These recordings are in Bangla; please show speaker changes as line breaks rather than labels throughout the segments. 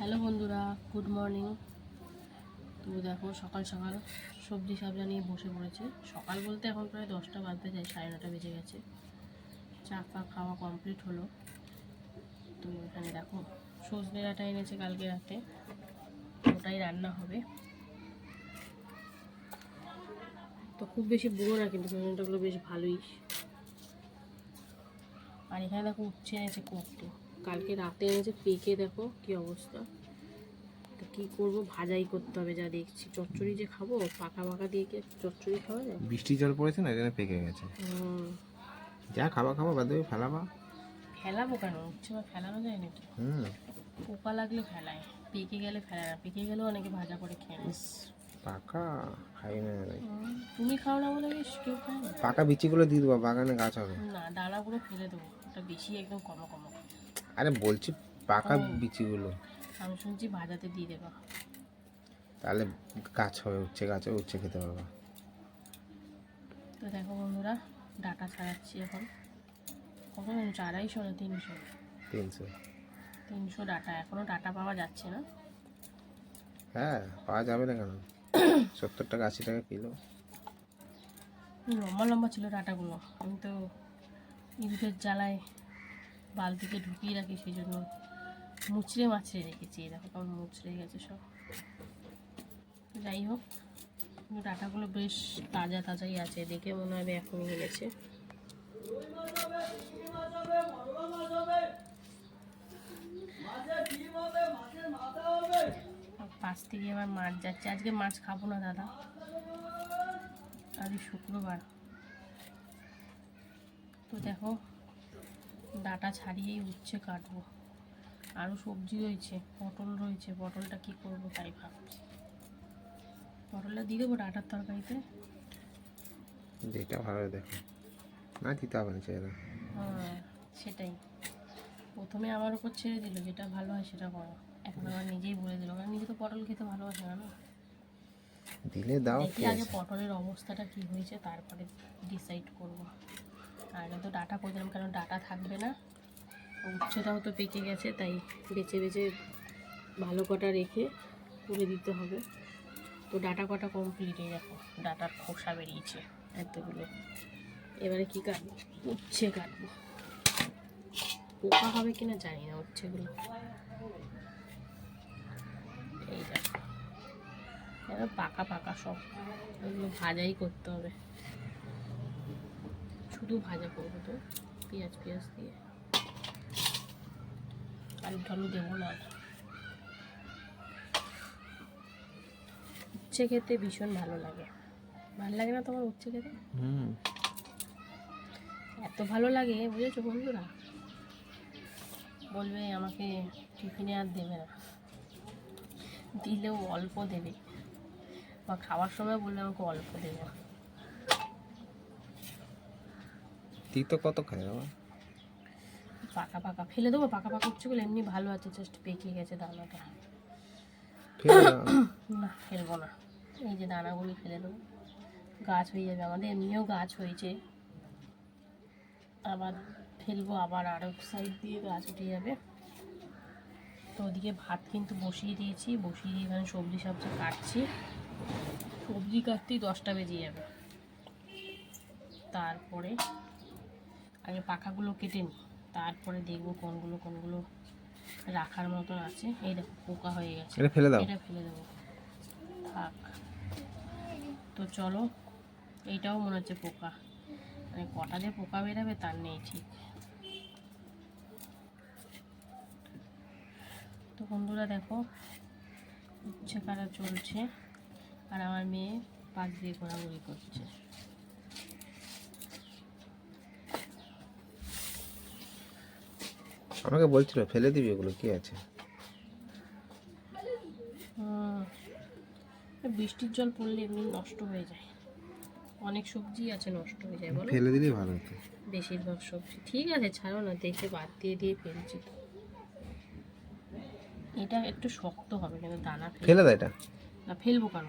হ্যালো বন্ধুরা, গুড মর্নিং। তো দেখো, সকাল সকাল সবজি সাবজা নিয়ে বসে পড়েছি। সকাল বলতে এখন প্রায় দশটা বাজতে যায়, সাড়ে নটা বেজে গেছে। চা ফা খাওয়া কমপ্লিট হলো। তো এখানে দেখো, সজনে ডাঁটা এনেছে কালকে রাতে। ওটাই রান্না হবে। তো খুব বেশি বুড়ো না, কিন্তু সজনে ডাঁটাগুলো বেশ ভালোই। আর এখানে দেখো, উচ্ছে এনেছে কত কালকে রাতে এনেছে পেকে দেখো কি অবস্থা। তো কী করব? ভাজাই করতে হবে যা দেখছি। চচ্চড়ি যে খাব পাকা পাকা দিয়ে কি চচ্চড়ি খাওয়া যায়?
বৃষ্টি জল পড়েছে না এখানে পেকে গেছে। যা খাবা খাবা বাদ দেবে ফেলাবা।
ফেলাবো কেন? উচ্ছে ফেলানো যায় নাকি?
হুম।
পোকা লাগলে ফেলায়। পেকে গেলে ফেলায় না পেকে গেলেও অনেকে ভাজা করে খেয়ে নেয়।
পাকা খাই না
তুমি খাও না বলে কেউ খায় না।
পাকা বিচিগুলো দিয়ে দেবো বাগানে গাছ হবে।
না ডানাগুলো ফেলে দেবো। ওটা বেশি একদম কমো কমো।
আরে বলছি পাকা
ও।
বিচিগুলো।
আমি শুনছি ভাজাতে দিয়ে দেবা
তাহলে গাছ হবে উচ্ছে গাছ হবে উচ্ছে খেতে পারবা।
তো দেখো বন্ধুরা ডাটা ছাড়াচ্ছি এখন। কত নিচ্ছ আড়াইশো না তিনশো।
তিনশো।
তিনশো ডাটা এখনও ডাটা পাওয়া যাচ্ছে না।
হ্যাঁ পাওয়া যাবে না কেন? সত্তর টাকা আশি টাকা কিলো।
লম্বা লম্বা ছিল ডাটাগুলো। আমি তো ইঁদুরের জ্বালায় বালতিতে ঢুকিয়ে রাখি, সেই জন্য মুচড়ে মাছড়ে রেখেছি। দেখো কেমন মুচড়ে গেছে সব। যাই হোক ডাটাগুলো বেশ তাজা তাজাই আছে, দেখে মনে হবে এখনই এনেছে। পাশ থেকে আবার মাছ যাচ্ছে। আজকে মাছ খাব না, দাদা। আজ শুক্রবার। তো দেখো ডাটা ছাড়িয়েই উচ্ছে কাটবো। আরও সবজি রয়েছে পটল রয়েছে পটলটা কি করব তাই ভাবছি। পটলটা দিয়ে দেবো ডাটার তরকারিতে।
যেটা ভালো দেখো। না দিতে হবে না
হ্যাঁ সেটাই। প্রথমে আমার উপর ছেড়ে দিল যেটা ভালো হয় সেটা করো। এখন আমার নিজেই বলে দিল কারণ নিজে তো পটল খেতে ভালোবাসে না। না
দিলে দাও কি
আগে পটলের অবস্থাটা কি হয়েছে তারপরে ডিসাইড করব। আগে তো ডাটা করে দিলাম, কারণ ডাটা থাকবে না। উচ্ছেটাও তো পেকে গেছে, তাই বেছে বেছে ভালো কটা রেখে তুলে দিতে হবে। তো ডাটা কটা কমপ্লিট এই দেখো, ডাটার খোসা বেরিয়েছে এতগুলো। এবারে কি কাটবো? উচ্ছে কাটবো। পোকা হবে কিনা জানি না উচ্ছেগুলো। এই দেখো পাকা পাকা সব, এগুলো ভাজাই করতে হবে। ভাজা করব তো পেঁয়াজ পেঁয়াজ দিয়ে। আলু টালু দেবো না। উচ্ছে খেতে ভীষণ ভালো লাগে। ভালো লাগে না তোমার উচ্ছে খেতে?
হুম।
এত ভালো লাগে বুঝেছ বন্ধুরা? বলবে আমাকে টিফিনে আর দেবে না। দিলেও অল্প দেবে। বা খাওয়ার সময় বললে আমাকে অল্প দেবে
তিতো কত খায় বাবা?
পাকা পাকা ফেলে দেবো পাকা পাকা উচ্ছেগুলো এমনি ভালো আছে জাস্ট পেকে গেছে দানাটা। না ফেলব না। এই যে দানাগুলি ফেলে দেবো। গাছ হয়ে যাবে আমাদের এমনিও গাছ হয়েছে। আবার ফেলব আবার আরও সাইড দিয়ে গাছ উঠে যাবে। তো ওদিকে ভাত কিন্তু বসিয়ে দিয়েছি বসিয়ে দিয়ে এখানে সবজি সবজি কাটছি। সবজি কাটতেই দশটা বেজে যাবে। তারপরে আগে পাখাগুলো কেটে নিই তারপরে দেখব কোনগুলো কোনগুলো রাখার মতন আছে। এই দেখো পোকা হয়ে গেছে।
এটা ফেলে দাও।
এটা ফেলে দেবো। থাক। তো চলো এইটাও মনে হচ্ছে পোকা। মানে কটা যে পোকা বেরাবে তার নেই ঠিক। তো বন্ধুরা দেখো উচ্ছে কাটা চলছে। আর আমার মেয়ে পাশ দিয়ে ঘোরাঘুরি করছে।
আমাকে বলছিল ফেলে দিবি এগুলো কি আছে?
বৃষ্টির জল পড়লে এমনি নষ্ট হয়ে যায়। অনেক সবজি আছে নষ্ট হয়ে যায় বলো।
ফেলে দিলেই ভালো হতো।
বেশিরভাগ সবজি। ঠিক আছে ছাড়ো না দেখে বাদ দিয়ে দিয়ে ফেলছি। তো এটা একটু শক্ত হবে কিন্তু দানা ফেলে
দাও এটা।
না ফেলব কেন?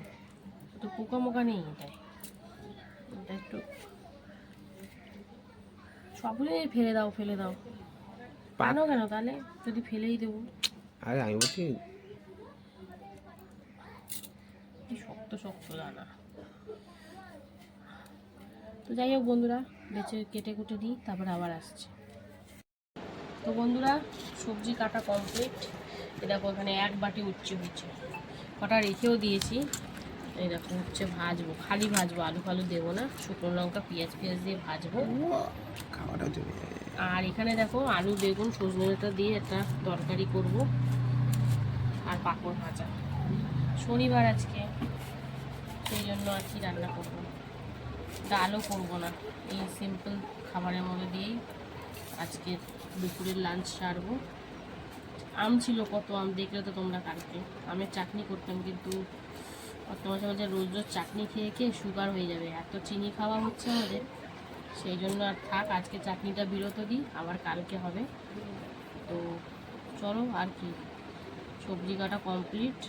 তো পোকা মোকা নেই এটাই এটা একটু সবগুলোই ফেলে দাও ফেলে দাও।
পানো
কেন তাহলে? যদি ফেলেই দেবো।
আরে আমি বলছি
শক্ত শক্ত দানা। তো যাই হোক বন্ধুরা বেঁচে কেটে কুটে দিই তারপর আবার আসছে। তো বন্ধুরা সবজি কাটা কমপ্লিট এ ওখানে এক বাটি উচ্ছে হচ্ছে। কটা রেখেও দিয়েছি। এরকম হচ্ছে ভাজবো খালি ভাজবো আলু ফালু দেবো না। শুকনো লঙ্কা পেঁয়াজ পেঁয়াজ দিয়ে ভাজবো।
খাওয়াটা জমে
আর এখানে দেখো আলু, বেগুন, সজনে ডাঁটা দিয়ে একটা তরকারি করব আর পাঁপড় ভাজা। শনিবার আজকে, সেই জন্য আর কি রান্না করব। ডালও করব না। এই সিম্পল খাবারের মধ্যে দিয়েই আজকে দুপুরের লাঞ্চ সারবো। আম ছিল, কত আম দেখলে তো তোমরা কালকে। আমের চাটনি করতাম কিন্তু তোমার সঙ্গে রোজ রোজ চাটনি খেয়ে খেয়ে সুগার হয়ে যাবে। এত চিনি খাওয়া হচ্ছে আমাদের। সেই জন্য আর থাক, আজকে চাটনিটা বিরত দিই, আবার কালকে হবে। তো চলো আর কি, সবজি কাটা কমপ্লিট।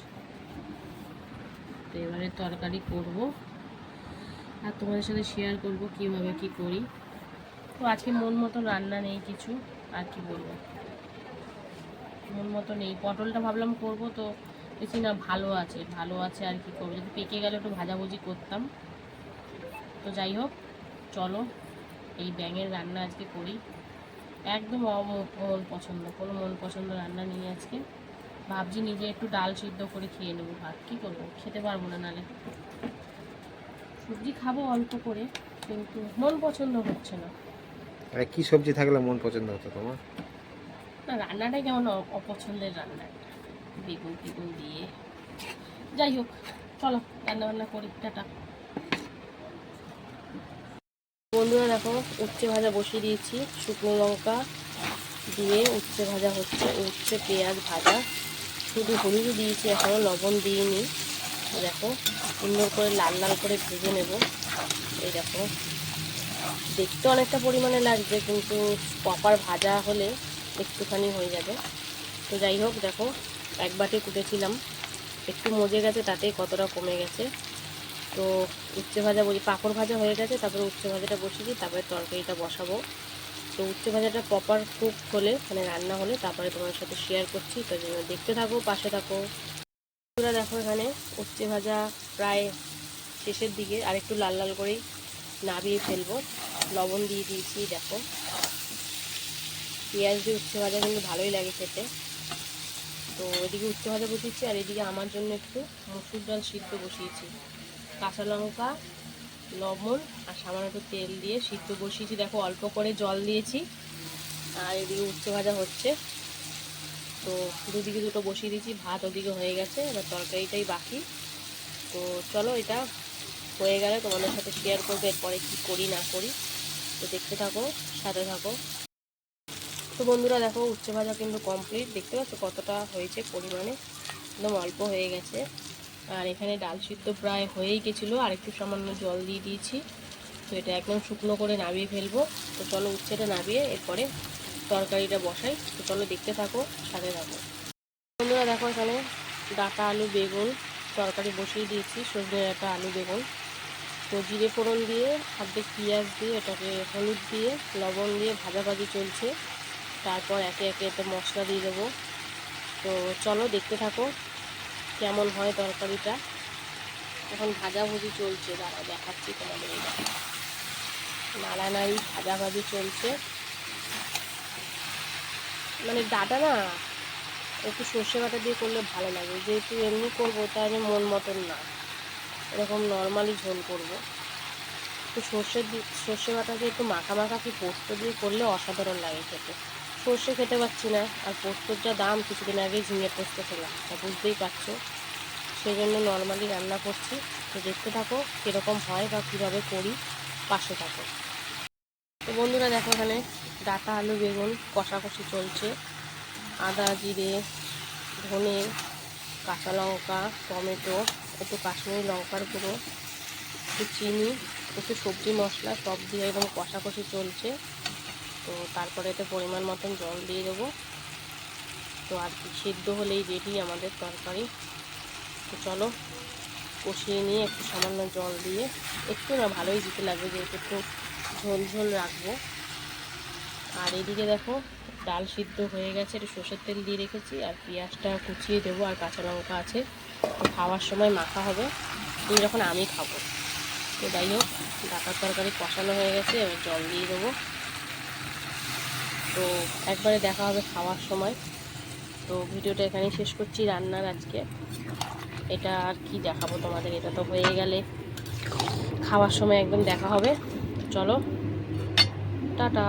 তো এবারে তরকারি করব। আর তোমাদের সাথে শেয়ার করব কীভাবে কি করি। তো আজকে মন মতো রান্না নেই কিছু, আর কি বলব। মন মতো নেই, পটলটা ভাবলাম করব তো, দেখি না ভালো আছে ভালো আছে আর কি করব। যদি পেকে গেলে একটু ভাজাভুজি করতাম। তো যাই হোক, চলো। এই ব্যাঙের রান্না আজকে করি। একদম অম- মন পছন্দ কোনো মন পছন্দ রান্না নেই আজকে। ভাবছি নিজে একটু ডাল সিদ্ধ করে খেয়ে নেব ভাত। কী করব? খেতে পারব না নালে। সবজি খাব অল্প করে কিন্তু মন পছন্দ হচ্ছে না।
আরে কি সবজি থাকলে মন পছন্দ হতো তোমার?
না রান্নাটাই কেমন অপছন্দের রান্না। বেগুন টেগুন দিয়ে। যাই হোক চলো রান্না বান্না করি টাটা। বন্ধুরা দেখো, উচ্ছে ভাজা বসিয়ে দিয়েছি। শুকনো লঙ্কা দিয়ে উচ্ছে ভাজা হচ্ছে, উচ্ছে, পেঁয়াজ ভাজা। শুধু হলুদ দিয়েছি এখনও লবণ দিইনি। দেখো, সুন্দর করে লাল লাল করে ভেজে নেব। এই দেখো, দেখতে অনেকটা পরিমাণে লাগবে, কিন্তু প্রপার ভাজা হলে একটুখানি হয়ে যাবে। তো যাই হোক, দেখো, এক বাটি কুটেছিলাম। একটু মজে গেছে তাতেই কতটা কমে গেছে। তো উচ্ছে ভাজা বলি, পাঁপড় ভাজা হয়ে গেছে, তারপরে উচ্ছে ভাজাটা বসিয়ে দিই, তারপরে তরকারিটা বসাবো। তো উচ্ছে ভাজাটা প্রপার কুক হলে মানে রান্না হলে, তারপরে তোমার সাথে শেয়ার করছি, তো দেখতে থাকো, পাশে থাকো। বন্ধুরা দেখো এখানে উচ্ছে ভাজা প্রায় শেষের দিকে, আর একটু লাল লাল করেই নাবিয়ে ফেলব। লবণ দিয়ে দিয়েছি, দেখো। পেঁয়াজ দিয়ে উচ্ছে ভাজা কিন্তু ভালোই লাগে খেতে। তো এদিকে উচ্ছে ভাজা বসিয়েছি, আর এদিকে আমার জন্য একটু মসুর ডাল সিদ্ধ বসিয়েছি। কাঁচা লঙ্কা, লবণ আর সামান্য একটু তেল দিয়ে সিদ্ধ বসিয়েছি। দেখো, অল্প করে জল দিয়েছি আর এদিকে উচ্ছে ভাজা হচ্ছে। তো দুদিকে দুটো বসিয়ে দিয়েছি, ভাত ওদিকে হয়ে গেছে, এবার তরকারিটাই বাকি। তো চলো, এটা হয়ে গেলে তোমাদের সাথে শেয়ার করব, এরপরে কী করি, না করি। তো দেখতে থাকো, সাথে থাকো। তো বন্ধুরা, দেখো, উচ্ছে ভাজা কিন্তু কমপ্লিট দেখতে পাচ্ছ কতটা হয়েছে পরিমাণে? একদম অল্প হয়ে গেছে। আর এখানে ডাল সিদ্ধ প্রায় হয়েই গেছিল। আর একটু সামান্য জল দিয়ে দিয়েছি। তো এটা একদম শুকনো করে নামিয়ে ফেলব। তো চলো উচ্ছেটা নামিয়ে এরপরে তরকারিটা বসাই। তো চলো দেখতে থাকো, সাথে থাকো। বন্ধুরা দেখো এখানে ডাটা, আলু, বেগুন তরকারি বসিয়ে দিয়েছি। সজনে ডাঁটা, আলু, বেগুন। তো জিরে ফোড়ন দিয়ে অর্ধেক পেঁয়াজ দিয়ে, এটাকে হলুদ দিয়ে, লবণ দিয়ে ভাজাভাজি চলছে। তারপর একে একে এতে মশলা দিয়ে দেবো। তো চলো দেখতে থাকো। কেমন হয় তরকারিটা? এখন ভাজাভুজি চলছে দাঁড়া দেখাচ্ছি তোমাদের এই নাড়ানাড়ি ভাজাভাজি চলছে। মানে ডাটা না একটু সর্ষে বাটা দিয়ে করলে ভালো লাগে, যেহেতু এমনি করব তাই আমি মন মতন না। এরকম নর্মালি ঝোল করব। একটু সর্ষে দিয়ে সর্ষে বাটা দিয়ে একটু মাখা মাখা কি পোস্ত দিয়ে করলে অসাধারণ লাগে খেতে। সর্ষে খেতে পাচ্ছি না। আর পোস্তর যা দাম, কিছুদিন আগে ঝিঙে পোস্ত খেলাম। তা বুঝতেই পারছ। সেই জন্য নর্মালি রান্না করছি। তো দেখতে থাকো কীরকম হয় বা কীভাবে করি। পাশে থাকো। তো বন্ধুরা দেখো এখানে ডাটা, আলু, বেগুন কষাকষি চলছে। আদা, জিরে, ধনে, কাঁচা লঙ্কা, টমেটো, একটু কাশ্মীরি লঙ্কার গুঁড়ো, একটু চিনি, একটু সবজি মশলা সব দিয়ে একদম কষাকষি চলছে। তো তারপরে এতে পরিমাণ মতন জল দিয়ে দেবো। তো আর কি, সিদ্ধ হলেই রেডি আমাদের তরকারি। তো চলো, কষিয়ে নিয়ে একটু সামান্য জল দিয়ে, একটু না ভালোই দিতে লাগবে যেহেতু একটু ঝোল ঝোল রাখব। আর এদিকে দেখো, ডাল সিদ্ধ হয়ে গেছে, একটু সর্ষের তেল দিয়ে রেখেছি, আর পেঁয়াজটা কুচিয়ে দেবো, আর কাঁচা লঙ্কা আছে। তো খাওয়ার সময় মাখা হবে তুমি যখন আমি খাব। তো যাই হোক ডাকার তরকারি কষানো হয়ে গেছে, এবার জল দিয়ে দেবো। তো একবারে দেখা হবে খাওয়ার সময়। তো ভিডিওটা এখানে শেষ করছি রান্নার আজকে। এটা আর কি দেখাবো তোমাদের? এটা তো হয়ে গেলে খাওয়ার সময় একদম দেখা হবে। চলো, টাটা।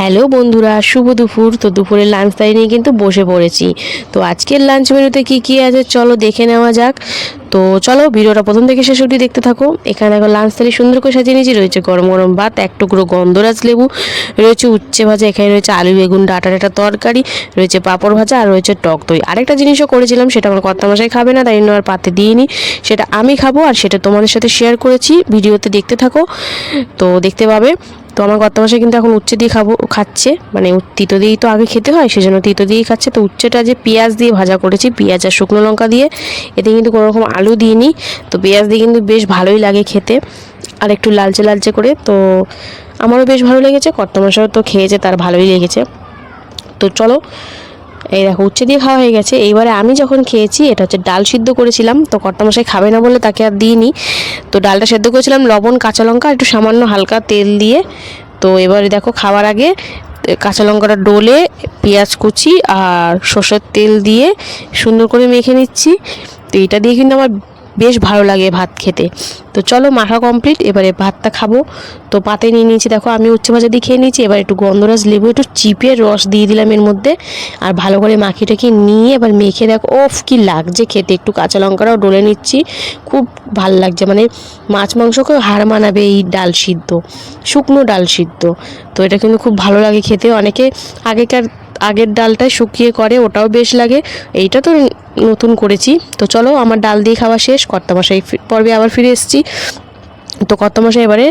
হ্যালো বন্ধুরা, শুভ দুপুর। তো দুপুরের লাঞ্চ তাই নিয়ে কিন্তু বসে পড়েছি। তো আজকের লাঞ্চ মেনুতে কি কি আছে চলো দেখে নেওয়া যাক। তো চলো ভিডিওটা প্রথম থেকে শেষ অবধি দেখতে থাকো। এখানে দেখো লাঞ্চ থালি সুন্দর করে সাজিয়ে নিয়েছি। রয়েছে গরম গরম ভাত, এক টুকরো গন্ধরাজ লেবু, রয়েছে উচ্ছে ভাজা, এখানে রয়েছে আলু, বেগুন, ডাটা ডাটা তরকারি, রয়েছে পাঁপড় ভাজা আর রয়েছে টক দই। আরেকটা জিনিসও করেছিলাম, সেটা আমার কর্তামশাই খাবে না, তাই জন্য আর পাতে দিইনি। সেটা আমি খাব আর সেটা তোমাদের সাথে শেয়ার করেছি। ভিডিওতে দেখতে থাকো। তো দেখতে পাবে তো আমার কর্তামশাই কিন্তু এখন উচ্ছে দিয়ে খাব, খাচ্ছে। মানে তিতো দিয়েই তো আগে খেতে হয়, সেজন্য তিতো দিয়েই খাচ্ছে। তো উচ্ছেটা যে পেঁয়াজ দিয়ে ভাজা করেছি, পেঁয়াজ আর শুকনো লঙ্কা দিয়ে, এতে কিন্তু কোনো রকম আলু দিইনি। তো পেঁয়াজ দিয়ে কিন্তু বেশ ভালোই লাগে খেতে, আর একটু লালচে লালচে করে। তো আমারও বেশ ভালো লেগেছে কর্তমাসাও তো খেয়েছে, তার ভালোই লেগেছে। তো চলো এই দেখো, উচ্ছে দিয়ে খাওয়া হয়ে গেছে। এইবারে আমি যখন খেয়েছি, এটা হচ্ছে ডাল সিদ্ধ করেছিলাম। তো কর্তামশাই খাবে না বলে তাকে আর দিইনি। তো ডালটা সেদ্ধ করেছিলাম, লবণ, কাঁচা লঙ্কা, একটু সামান্য হালকা তেল দিয়ে। তো এবারে দেখো, খাওয়ার আগে কাঁচা লঙ্কাটা ডোলে, পেঁয়াজ কুচি আর সর্ষের তেল দিয়ে সুন্দর করে মেখে নিচ্ছি। তো এটা দিয়ে কিন্তু আমার বেশ ভালো লাগে ভাত খেতে। তো চলো মাখা কমপ্লিট এবারে ভাতটা খাব। তো পাতে নিয়ে নিয়েছি, দেখো আমি উচ্ছে ভাজা দিয়ে খেয়ে নিয়েছি, এবার একটু গন্ধরাজ লেবু, একটু চিপে রস দিয়ে দিলাম এর মধ্যে। আর ভালো করে মাখিটাকে নিয়ে এবার মেখে দেখো, ওফ, কি লাগছে খেতে। একটু কাঁচা লঙ্কাটাও ডলে নিচ্ছি, খুব ভালো লাগছে। মানে মাছ মাংসকেও হার মানাবে এই ডাল সিদ্ধ, শুকনো ডাল সিদ্ধ। তো এটা কিন্তু খুব ভালো লাগে খেতে। অনেকে আগেকার আগের ডালটা শুকিয়ে করে ওটাও বেশ লাগে। এইটা তো নতুন করেছি। তো চলো, আমার ডাল দিয়ে খাওয়া শেষ। কর্তামশাই পর্বে আবার ফিরে এসেছি। তো কত কর্তামশাই এবারে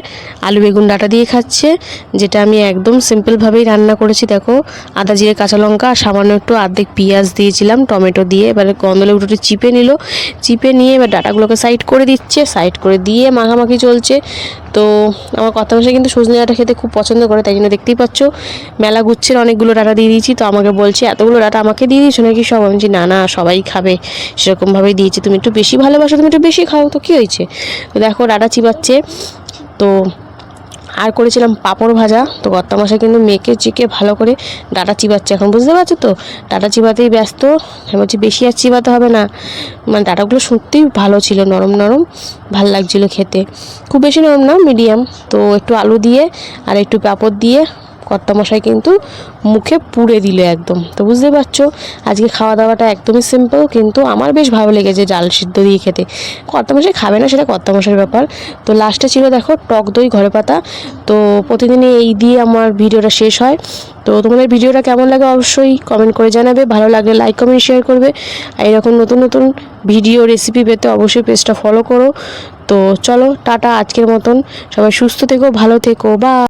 আলু বেগুন ডাটা দিয়ে খাচ্ছে, যেটা আমি একদম সিম্পলভাবেই রান্না করেছি, দেখো। আদা, জিরে, কাঁচা লঙ্কা সামান্য একটু আর্ধেক পেঁয়াজ দিয়েছিলাম, টমেটো দিয়ে। এবারে গন্ধলে উঠোটা চিপে নিল। চিপে নিয়ে এবার ডাটাগুলোকে সাইড করে দিচ্ছে সাইড করে দিয়ে মাখামাখি চলছে। তো আমার ভাষায় কিন্তু সজনে ডাঁটা খেতে খুব পছন্দ করে, তাই জন্য দেখতেই পাচ্ছ, মেলা গুচ্ছের অনেকগুলো ডাটা দিয়ে দিয়েছি। তো আমাকে বলছে, এতগুলো ডাটা আমাকে দিয়ে দিয়েছ নাকি সব? আমি না না, সবাই খাবে। সেরকমভাবেই দিয়েছি, তুমি একটু বেশি ভালোবাসো, তুমি একটু বেশি খাও। তো কী হয়েছে? তো দেখো, ডাটা চিবাচ্ছে তো আর করেছিলাম পাঁপড় ভাজা। তো গত্তামশাই কিন্তু মেখে চিকে ভালো করে ডাটা চিবাচ্ছে এখন, বুঝতে পারছ তো? ডাটা চিবাতেই ব্যস্ত। আমি বলছি, বেশি আর চিবাতে হবে না। মানে ডাটাগুলো সত্যিই ভালো ছিল, নরম নরম, ভালো লাগছিল খেতে। খুব বেশি নরম না, মিডিয়াম। তো একটু আলু দিয়ে আর একটু পাঁপড় দিয়ে কর্তামশাই কিন্তু মুখে পুড়ে দিল একদম। তো বুঝতে পারছ, আজকে খাওয়া দাওয়াটা একদমই সিম্পল কিন্তু আমার বেশ ভালো লেগেছে ডাল সিদ্ধ দিয়ে খেতে। কর্তামশাই খাবে না সেটা কর্তামশাইয়ের ব্যাপার। তো লাস্টে ছিল দেখো টক দই, ঘরে পাতা। তো প্রতিদিনই এই দিয়ে আমার ভিডিওটা শেষ হয়। তো তোমাদের ভিডিওটা কেমন লাগে অবশ্যই কমেন্ট করে জানাবে। ভালো লাগলে লাইক কমেন্ট শেয়ার করবে। আর এরকম নতুন নতুন ভিডিও রেসিপি পেতে অবশ্যই পেজটা ফলো করো। তো চলো, টাটা আজকের মতন। সবাই সুস্থ থেকো, ভালো থেকো বা